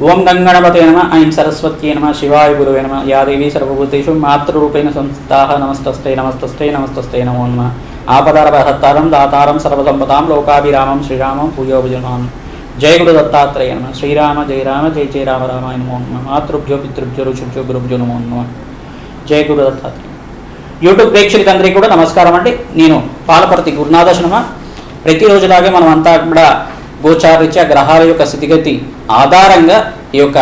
ఓం గంగణపతే నమ ఐం సరస్వత్యే నమ శివాయ గురువే నమ యాదేవి సర్వభూతేషు మాతృరూపేణ సంస్థాః నమస్తస్తే నమస్తస్తే నమస్తస్తే నమో నమ. ఆపదారభహత్తారం దాతారం సర్వసంపదాం లోకాభిరామం శ్రీరామం పూయోభుజమాన్ జయ గురు దత్తాత్రేయ నమ. శ్రీరామ జయ రామ జయ జయ రామ రామాయ నమో నమ. మాతృభ్యో పితృభ్యో ఋషుభ్యో గురుభ్యో నమో నమ. జయ గురు దత్తాత్రేయ యూట్యూబ్ ప్రేక్షకులందరికీ కూడా నమస్కారం అండి. నేను పాలపర్తి గురునాథ శర్మ ప్రతిరోజులాగే మనం అంతా కూడా గోచారిత్య గ్రహాల యొక్క స్థితిగతి ఆధారంగా ఈ యొక్క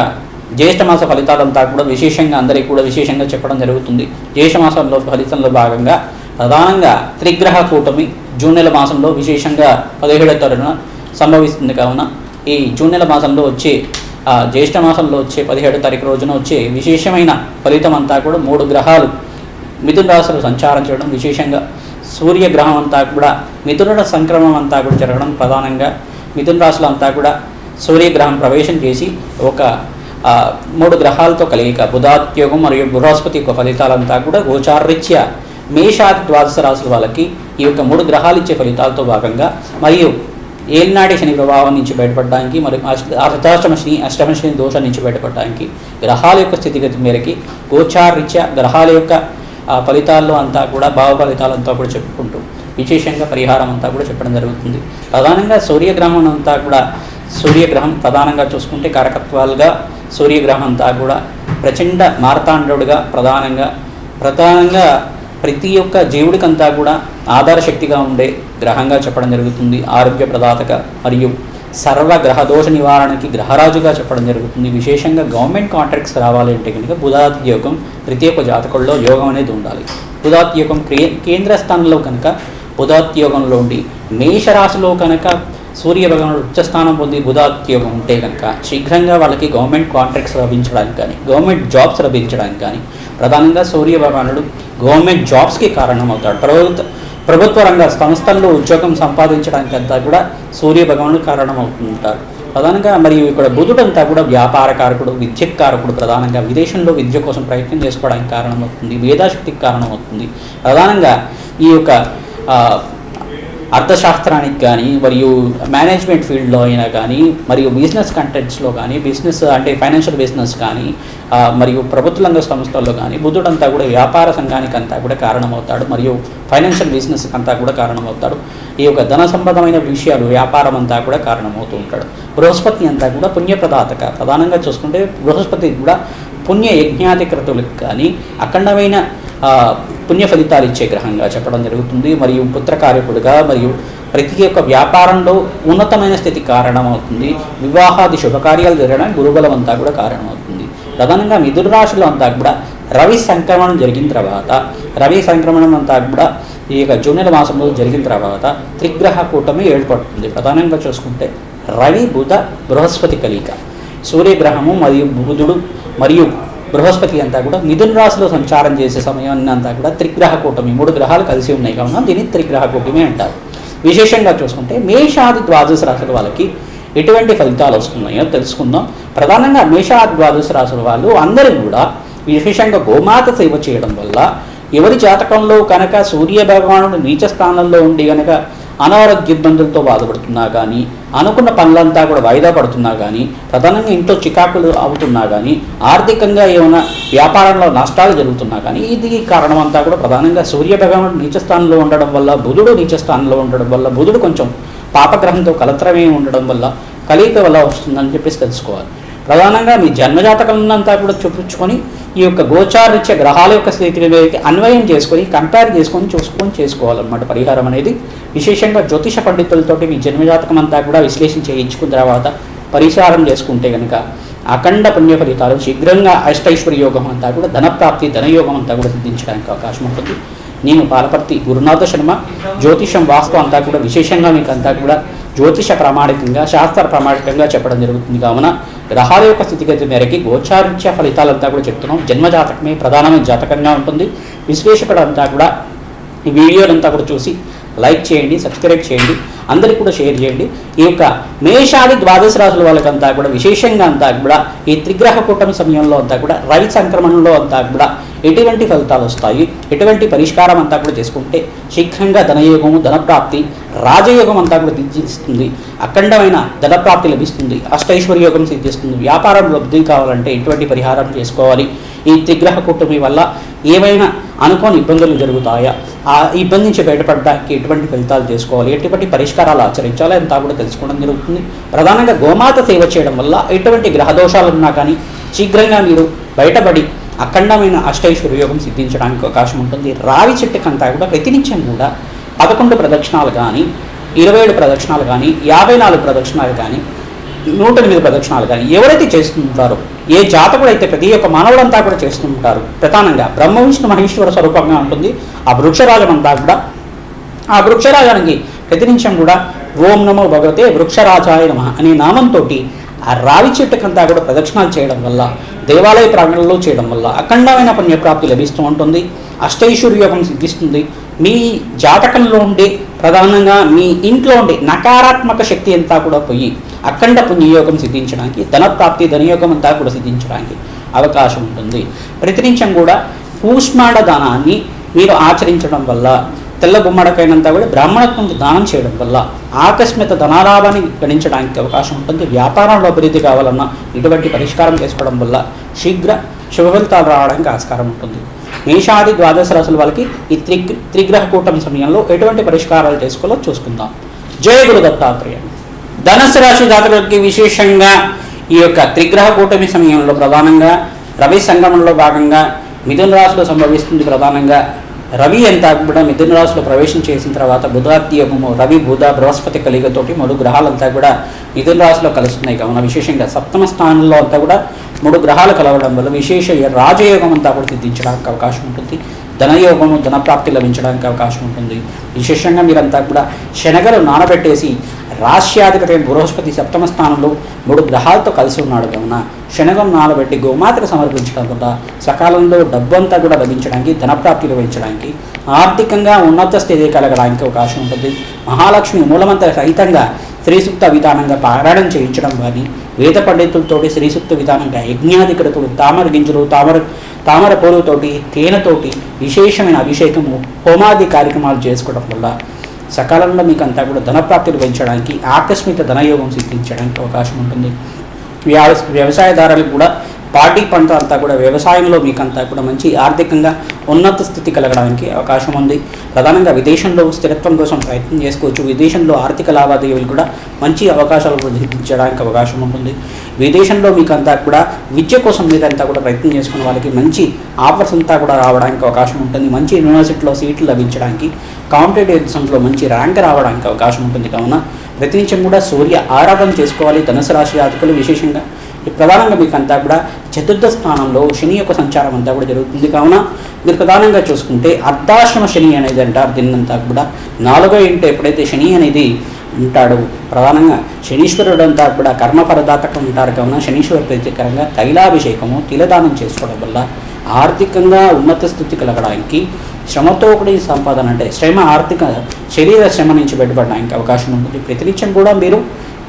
జ్యేష్ఠ మాస ఫలితాలంతా కూడా విశేషంగా అందరికీ కూడా విశేషంగా చెప్పడం జరుగుతుంది. జ్యేష్ఠమాసంలో ఫలితంలో భాగంగా ప్రధానంగా త్రిగ్రహ కూటమి జూన్ నెల మాసంలో విశేషంగా పదిహేడవ తరగన సంభవిస్తుంది. కావున ఈ జూన్ నెల మాసంలో వచ్చే జ్యేష్ఠ మాసంలో వచ్చే పదిహేడు తారీఖు రోజున వచ్చే విశేషమైన ఫలితం అంతా కూడా మూడు గ్రహాలు మిథున రాశులు సంచారం చేయడం విశేషంగా సూర్యగ్రహం అంతా కూడా మిథునుల సంక్రమం అంతా కూడా జరగడం ప్రధానంగా మిథున రాశులు అంతా కూడా సూర్యగ్రహం ప్రవేశం చేసి ఒక మూడు గ్రహాలతో కలిగిక బుధాత్యోగం మరియు బృహస్పతి యొక్క ఫలితాలంతా కూడా గోచారరీత్యా మేషాది ద్వాదశ రాశుల వాళ్ళకి ఈ యొక్క మూడు గ్రహాలు ఇచ్చే ఫలితాలతో భాగంగా మరియు ఏలినాటి శని ప్రభావం నుంచి బయటపడడానికి మరియు అష్ట- అర్ధాష్టమ శని అష్టమ శని దోషం నుంచి బయటపడడానికి గ్రహాల యొక్క స్థితిగతి మేరకి గోచారరీత్యా గ్రహాల యొక్క ఫలితాల్లో అంతా కూడా భావ ఫలితాలంతా కూడా చెప్పుకుంటూ విశేషంగా పరిహారం అంతా కూడా చెప్పడం జరుగుతుంది. ప్రధానంగా సూర్యగ్రహం అంతా కూడా సూర్యగ్రహం ప్రధానంగా చూసుకుంటే కారకత్వాలుగా సూర్యగ్రహం అంతా కూడా ప్రచండ మార్తాండుడుగా ప్రధానంగా ప్రధానంగా ప్రతి ఒక్క జీవుడికంతా కూడా ఆధారశక్తిగా ఉండే గ్రహంగా చెప్పడం జరుగుతుంది. ఆరోగ్య ప్రదాతక మరియు సర్వ గ్రహ దోష నివారణకి గ్రహరాజుగా చెప్పడం జరుగుతుంది. విశేషంగా గవర్నమెంట్ కాంట్రాక్ట్స్ రావాలి అంటే కనుక బుధాతి యోగం ప్రతి ఒక్క జాతకుల్లో యోగం అనేది ఉండాలి. బుధాతి యోగం క్రియ కేంద్ర స్థానంలో కనుక బుధాతి ఉండి మేషరాశిలో కనుక సూర్య భగవానుడు ఉచ్చస్థానం పొంది బుధాత్యోగం ఉంటే కనుక శీఘ్రంగా వాళ్ళకి గవర్నమెంట్ కాంట్రాక్ట్స్ లభించడానికి కానీ గవర్నమెంట్ జాబ్స్ లభించడానికి కానీ ప్రధానంగా సూర్య భగవానుడు గవర్నమెంట్ జాబ్స్కి కారణమవుతాడు. ప్రభుత్వ ప్రభుత్వ రంగ సంస్థల్లో ఉద్యోగం సంపాదించడానికి అంతా కూడా సూర్య భగవానుడు కారణమవుతుంటారు ప్రధానంగా మరియు ఇక్కడ బుధుడంతా కూడా వ్యాపార కారకుడు కారకుడు ప్రధానంగా విదేశంలో విద్య కోసం ప్రయత్నం చేసుకోవడానికి కారణమవుతుంది వేదాశక్తికి కారణమవుతుంది. ప్రధానంగా ఈ యొక్క అర్థశాస్త్రానికి కానీ మరియు మేనేజ్మెంట్ ఫీల్డ్లో అయినా కానీ మరియు బిజినెస్ కంటెంట్స్లో కానీ బిజినెస్ అంటే ఫైనాన్షియల్ బిజినెస్ కానీ మరియు ప్రభుత్వ రంగ సంస్థల్లో కానీ బుద్ధుడంతా కూడా వ్యాపార సంఘానికి అంతా కూడా కారణమవుతాడు మరియు ఫైనాన్షియల్ బిజినెస్ అంతా కూడా కారణమవుతాడు. ఈ యొక్క ధన సంబంధమైన విషయాలు వ్యాపారం అంతా కూడా కారణమవుతూ ఉంటాడు. బృహస్పతి అంతా కూడా పుణ్యప్రదాతక. ప్రధానంగా చూసుకుంటే బృహస్పతి కూడా పుణ్య యజ్ఞాధికృతులకు కానీ అఖండమైన పుణ్య ఫలితాలు ఇచ్చే గ్రహంగా చెప్పడం జరుగుతుంది. మరియు పుత్రకార్యకుడుగా మరియు ప్రతి ఒక్క వ్యాపారంలో ఉన్నతమైన స్థితి కారణమవుతుంది. వివాహాది శుభకార్యాలు జరగడానికి గురుబలం అంతా కూడా కారణమవుతుంది. ప్రధానంగా మిథున రాశులు అంతా కూడా రవి సంక్రమణం జరిగిన తర్వాత రవి సంక్రమణం అంతా కూడా ఈ యొక్క జూనియర్ మాసంలో జరిగిన తర్వాత త్రిగ్రహ కూటమి ఏర్పడుతుంది. ప్రధానంగా చూసుకుంటే రవి బుధ బృహస్పతి కలిక సూర్యగ్రహము మరియు బుధుడు మరియు బృహస్పతి అంతా కూడా మిథున రాశిలో సంచారం చేసే సమయాన్ని అంతా కూడా త్రిగ్రహ కూటమి మూడు గ్రహాలు కలిసి ఉన్నాయి. కావున దీన్ని త్రిగ్రహ కూటమి అంటారు. విశేషంగా చూసుకుంటే మేషాది ద్వాదశ రాశుల వాళ్ళకి ఎటువంటి ఫలితాలు వస్తున్నాయో తెలుసుకుందాం. ప్రధానంగా మేషాది ద్వాదశ రాశుల వాళ్ళు అందరూ కూడా విశేషంగా గోమాత సేవ చేయడం వల్ల ఎవరి జాతకంలో కనుక సూర్య భగవానుడు నీచ స్థానంలో ఉండి కనుక అనారోగ్య ఇబ్బందులతో బాధపడుతున్నా కానీ అనుకున్న పనులంతా కూడా వాయిదా పడుతున్నా కానీ ప్రధానంగా ఇంట్లో చికాకులు అవుతున్నా కానీ ఆర్థికంగా ఏమైనా వ్యాపారంలో నష్టాలు జరుగుతున్నా కానీ ఇది కారణం అంతా కూడా ప్రధానంగా సూర్య భగవానుడు నీచస్థానంలో ఉండడం వల్ల బుధుడు నీచస్థానంలో ఉండడం వల్ల బుధుడు కొంచెం పాపగ్రహంతో కలత్రమే ఉండడం వల్ల కలియుగ వల్ల వస్తుందని చెప్పేసి తెలుసుకోవాలి. ప్రధానంగా మీ జన్మజాతకమునంతా కూడా చూపించుకొని ఈ యొక్క గోచారిత్య గ్రహాల యొక్క స్థితిని అన్వయం చేసుకొని కంపేర్ చేసుకొని చూసుకొని చేసుకోవాలన్నమాట పరిహారం అనేది. విశేషంగా జ్యోతిష పండితులతోటి మీ జన్మజాతకం అంతా కూడా విశ్లేషణ చేయించుకున్న తర్వాత పరిహారం చేసుకుంటే కనుక అఖండ పుణ్య ఫలితాలు శీఘ్రంగా అష్టైశ్వర్య యోగం అంతా కూడా ధనప్రాప్తి ధనయోగం అంతా కూడా సిద్ధించడానికి అవకాశం ఉంటుంది. నేను పాలపర్తి గురునాథ శర్మ జ్యోతిషం వాస్తు అంతా కూడా విశేషంగా మీకు అంతా కూడా జ్యోతిష ప్రామాణికంగా శాస్త్ర ప్రామాణికంగా చెప్పడం జరుగుతుంది కావున గ్రహాల యొక్క స్థితిగతి మేరకి గోచారిత్య ఫలితాలంతా కూడా చెప్తున్నాం. జన్మజాతకమే ప్రధానమైన జాతకంగా ఉంటుంది. విశ్లేషకుడంతా కూడా ఈ వీడియోలంతా కూడా చూసి లైక్ చేయండి సబ్స్క్రైబ్ చేయండి అందరికి కూడా షేర్ చేయండి. ఈ యొక్క మేషాది ద్వాదశ రాశుల వాళ్ళకంతా కూడా విశేషంగా అంతా కూడా ఈ త్రిగ్రహ కూటమి సమయంలో అంతా కూడా రవి సంక్రమణంలో అంతా కూడా ఎటువంటి ఫలితాలు వస్తాయి? ఎటువంటి పరిష్కారం అంతా కూడా చేసుకుంటే శీఘ్రంగా ధనయోగము ధనప్రాప్తి రాజయోగం అంతా కూడా సిద్ధిస్తుంది అఖండమైన ధనప్రాప్తి లభిస్తుంది. అష్టైశ్వర్య యోగం సిద్ధిస్తుంది. వ్యాపారం లబ్ధి కావాలంటే ఎటువంటి పరిహారం చేసుకోవాలి? ఈ త్రిగ్రహ కూటమి వల్ల ఏవైనా అనుకోని ఇబ్బందులు జరుగుతాయా? ఆ ఇబ్బంది నుంచి బయటపడడానికి ఎటువంటి ఫలితాలు చేసుకోవాలి? ఎటువంటి పరిష్కారాలు ఆచరించాలి? అంతా కూడా తెలుసుకోవడం జరుగుతుంది. ప్రధానంగా గోమాత సేవ చేయడం వల్ల ఎటువంటి గ్రహదోషాలు ఉన్నా కానీ శీఘ్రంగా మీరు బయటపడి అఖండమైన అష్టైశ్వర్య యోగం సిద్ధించడానికి అవకాశం ఉంటుంది. రావి చెట్టుకంతా కూడా ప్రతినిత్యం కూడా పదకొండు ప్రదక్షిణాలు కానీ ఇరవై ఏడు ప్రదక్షిణాలు కానీ యాభై నాలుగు ప్రదక్షిణాలు కానీ నూట ఎనిమిది ప్రదక్షిణాలు కానీ ఎవరైతే చేస్తుంటారో ఏ జాతకుడు అయితే ప్రతి ఒక్క మానవుడంతా కూడా చేస్తుంటారు ప్రధానంగా బ్రహ్మ విష్ణు మహేశ్వర స్వరూపంగా ఉంటుంది. ఆ వృక్షరాజం అంతా కూడా ఆ వృక్షరాజానికి ప్రతినిత్యం కూడా ఓం నమో భగవతే వృక్షరాజాయ నమ అనే నామంతో ఆ రావి చెట్టుకంతా కూడా ప్రదక్షిణాలు చేయడం వల్ల దేవాలయ ప్రాంగణంలో చేయడం వల్ల అఖండమైన పుణ్యప్రాప్తి లభిస్తూ ఉంటుంది అష్టైశ్వర్యోగం సిద్ధిస్తుంది. మీ జాతకంలో ఉండే ప్రధానంగా మీ ఇంట్లో ఉండే నకారాత్మక శక్తి అంతా కూడా పోయి అఖండ పుణ్యయోగం సిద్ధించడానికి ధనప్రాప్తి ధనయోగం అంతా కూడా సిద్ధించడానికి అవకాశం ఉంటుంది. ప్రతినిత్యం కూడా కూష్మాండ దానాన్ని మీరు ఆచరించడం వల్ల తెల్ల గుమ్మడకైనంతా కూడా బ్రాహ్మణత్వంకి దానం చేయడం వల్ల ఆకస్మిక ధనాలాభాన్ని గణించడానికి అవకాశం ఉంటుంది. వ్యాపారంలో అభివృద్ధి కావాలన్నా ఇటువంటి పరిష్కారం చేసుకోవడం వల్ల శీఘ్ర శుభ ఫలితాలు రావడానికి ఆస్కారం ఉంటుంది. మేషాది ద్వాదశ రాసుల వాళ్ళకి ఈ త్రి త్రిగ్రహ కూటమి సమయంలో ఎటువంటి పరిష్కారాలు చేసుకోవాలో చూసుకుందాం. జయ గురు దత్తాత్రేయ. ధనస్సు రాశి జాతకులకి విశేషంగా ఈ యొక్క త్రిగ్రహ కూటమి సమయంలో ప్రధానంగా రవి సంగమంలో భాగంగా మిథున రాశిలో సంభవిస్తుంది ప్రధానంగా రవి అంతా కూడా మిథున రాశిలో ప్రవేశం చేసిన తర్వాత బుధాత్యము రవి బుధ బృహస్పతి కలిగతోటి మూడు గ్రహాలంతా కూడా మిథున రాశిలో కలుస్తున్నాయి. కావున విశేషంగా సప్తమ స్థానంలో అంతా కూడా మూడు గ్రహాలు కలవడం వల్ల విశేష రాజయోగం అంతా కూడా సిద్ధించడానికి అవకాశం ఉంటుంది. ధనయోగము ధనప్రాప్తి లభించడానికి అవకాశం ఉంటుంది. విశేషంగా మీరంతా కూడా శనగలు నానబెట్టేసి రాశ్యాధిపతి బృహస్పతి సప్తమ స్థానంలో మూడు గ్రహాలతో కలిసి ఉన్నాడు. కావున శనగం నానబెట్టి గోమాతకు సమర్పించడం వల్ల సకాలంలో డబ్బంతా కూడా లభించడానికి ధనప్రాప్తి లభించడానికి ఆర్థికంగా ఉన్నత స్థితి కలగడానికి అవకాశం ఉంటుంది. మహాలక్ష్మి మూలమంత్ర సహితంగా శ్రీసూక్త విధానంగా పారాయణం చేయించడం కానీ వేద పండితులతోటి శ్రీసూక్త విధానంగా యజ్ఞాధికృతులు తామర గింజలు తామర తామర పూలతోటి తేనెతోటి విశేషమైన అభిషేకము హోమాది కార్యక్రమాలు చేసుకోవడం వల్ల సకాలంలో మీకు అంతా కూడా ధనప్రాప్తిని పెంచడానికి ఆకస్మిక ధనయోగం సిద్ధించడానికి అవకాశం ఉంటుంది. వ్యవస్ వ్యవసాయదారులకు కూడా పార్టీ పంట అంతా కూడా వ్యవసాయంలో మీకంతా కూడా మంచి ఆర్థికంగా ఉన్నత స్థితి కలగడానికి అవకాశం ఉంది. ప్రధానంగా విదేశంలో స్థిరత్వం కోసం ప్రయత్నం చేసుకోవచ్చు. విదేశంలో ఆర్థిక లావాదేవీలు కూడా మంచి అవకాశాలు సిద్ధించడానికి అవకాశం ఉంటుంది. విదేశంలో మీకంతా కూడా విద్య కోసం మీరంతా కూడా ప్రయత్నం చేసుకున్న వాళ్ళకి మంచి ఆఫర్స్ అంతా కూడా రావడానికి అవకాశం ఉంటుంది. మంచి యూనివర్సిటీలో సీట్లు లభించడానికి కాంపిటేటివ్ ఎగ్జామ్స్లో మంచి ర్యాంక్ రావడానికి అవకాశం ఉంటుంది. కావున ప్రతినిత్యం కూడా సూర్య ఆరాధన చేసుకోవాలి. ధనుసు రాశి జాతకులు విశేషంగా ప్రధానంగా మీకు అంతా కూడా చతుర్థ స్థానంలో శని యొక్క సంచారం అంతా కూడా జరుగుతుంది. కావున మీరు ప్రధానంగా చూసుకుంటే అర్ధాశ్రమ శని అనేది అంటారు. దీన్నంతా కూడా నాలుగో ఇంట ఎప్పుడైతే శని అనేది ఉంటాడు ప్రధానంగా శనీశ్వరుడు అంతా కూడా కర్మఫలదాతకం ఉంటారు. కావున శనీశ్వర ప్రత్యేకంగా తైలాభిషేకము తిలదానం చేసుకోవడం వల్ల ఆర్థికంగా ఉన్నత స్థితి కలగడానికి శ్రమతో ఒకటి సంపాదన అంటే శ్రమ ఆర్థిక శరీర శ్రమ నుంచి బయటపడడానికి అవకాశం ఉంటుంది. ప్రతినిత్యం కూడా మీరు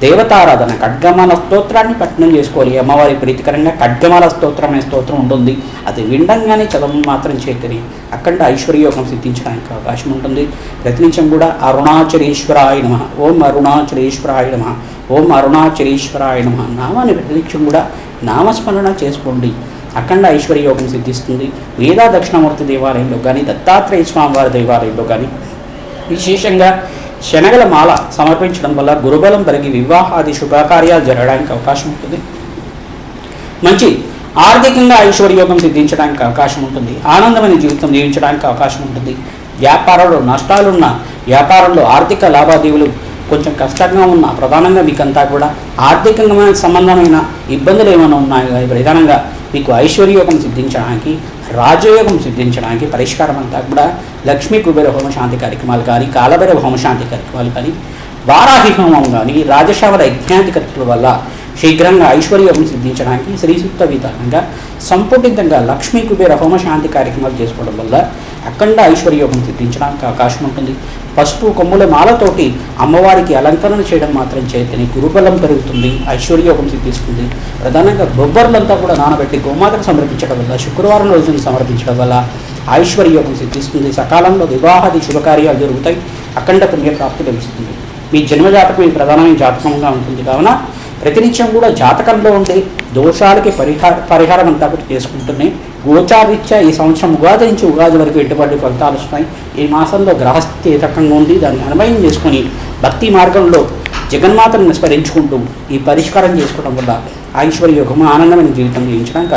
దేవతారాధన ఖడ్గమాల స్తోత్రాన్ని పఠనం చేసుకోవాలి. అమ్మవారి ప్రీతికరంగా ఖడ్గమాల స్తోత్రం అనే స్తోత్రం ఉంటుంది. అది విండంగానే చదవం మాత్రం చేతిని. అఖండ ఐశ్వర్యోగం సిద్ధించడానికి అవకాశం ఉంటుంది. ప్రతినిత్యం కూడా అరుణాచలేశ్వరాయ నమ. ఓం అరుణాచలేశ్వరాయ నమ. ఓం అరుణాచలేశ్వరాయ నమ. నామాన్ని ప్రతినిత్యం కూడా నామస్మరణ చేసుకోండి. అఖండ ఐశ్వర్యోగం సిద్ధిస్తుంది. వేదా దక్షిణామూర్తి దేవాలయంలో కానీ దత్తాత్రేయ స్వామివారి దేవాలయంలో కానీ విశేషంగా శనగల మాల సమర్పించడం వల్ల గురుబలం పెరిగి వివాహాది శుభకార్యాలు జరగడానికి అవకాశం ఉంటుంది. మంచి ఆర్థికంగా ఐశ్వర్యోగం సిద్ధించడానికి అవకాశం ఉంటుంది. ఆనందమైన జీవితం జీవించడానికి అవకాశం ఉంటుంది. వ్యాపారంలో నష్టాలున్న వ్యాపారంలో ఆర్థిక లావాదేవీలు కొంచెం కష్టంగా ఉన్న ప్రధానంగా మీకంతా కూడా ఆర్థికంగా సంబంధమైన ఇబ్బందులు ఏమైనా ఉన్నాయో ప్రధానంగా మీకు ఐశ్వర్యోగం సిద్ధించడానికి రాజయోగం సిద్ధించడానికి పరిష్కారం అంతా కూడా లక్ష్మీ కుబేర హోమ శాంతి కార్యక్రమాలు కానీ కాలభైరవ హోమ శాంతి కార్యక్రమాలు కానీ వారాహి హోమం కానీ రాజశావర యజ్ఞాధికత్తుల వల్ల శీఘ్రంగా ఐశ్వర్యోగం సిద్ధించడానికి శ్రీసూక్త విధానంగా సంపుటితంగా లక్ష్మీ కుబేర హోమ శాంతి కార్యక్రమాలు చేసుకోవడం వల్ల అఖండ ఐశ్వర్యోగం సిద్ధించడానికి అవకాశం ఉంటుంది. పసుపు కొమ్ముల మాలతోటి అమ్మవారికి అలంకరణ చేయడం మాత్రం చేతని గురుబలం పెరుగుతుంది ఐశ్వర్యోగం సిద్ధిస్తుంది. ప్రధానంగా బొబ్బర్లంతా కూడా నానబెట్టి గోమాతకు సమర్పించడం వల్ల శుక్రవారం రోజున సమర్పించడం వల్ల ఐశ్వర్యోగం సిద్ధిస్తుంది. సకాలంలో వివాహాది శుభకార్యాలు జరుగుతాయి. అఖండ పుణ్యప్రాప్తి లభిస్తుంది. మీ జన్మజాతకం ఈ ప్రధానమైన జాతకంగా ఉంటుంది. కావున ప్రతినిత్యం కూడా జాతకంలో ఉండే దోషాలకి పరిహార పరిహారం అంతా కూడా చేసుకుంటున్నాయి. గోచారీత్యా ఈ సంవత్సరం ఉగాది నుంచి ఉగాది వరకు ఎటువంటి ఫలితాలు వస్తున్నాయి. ఈ మాసంలో గ్రహస్థితి ఏ రకంగా ఉంది? దాన్ని అన్వయం చేసుకొని భక్తి మార్గంలో జగన్మాతను స్మరించుకుంటూ ఈ పరిష్కారం చేసుకోవడం వల్ల ఐశ్వర్య ఐశ్వర్యోగము ఆనందమైన జీవితం జీవించడానికి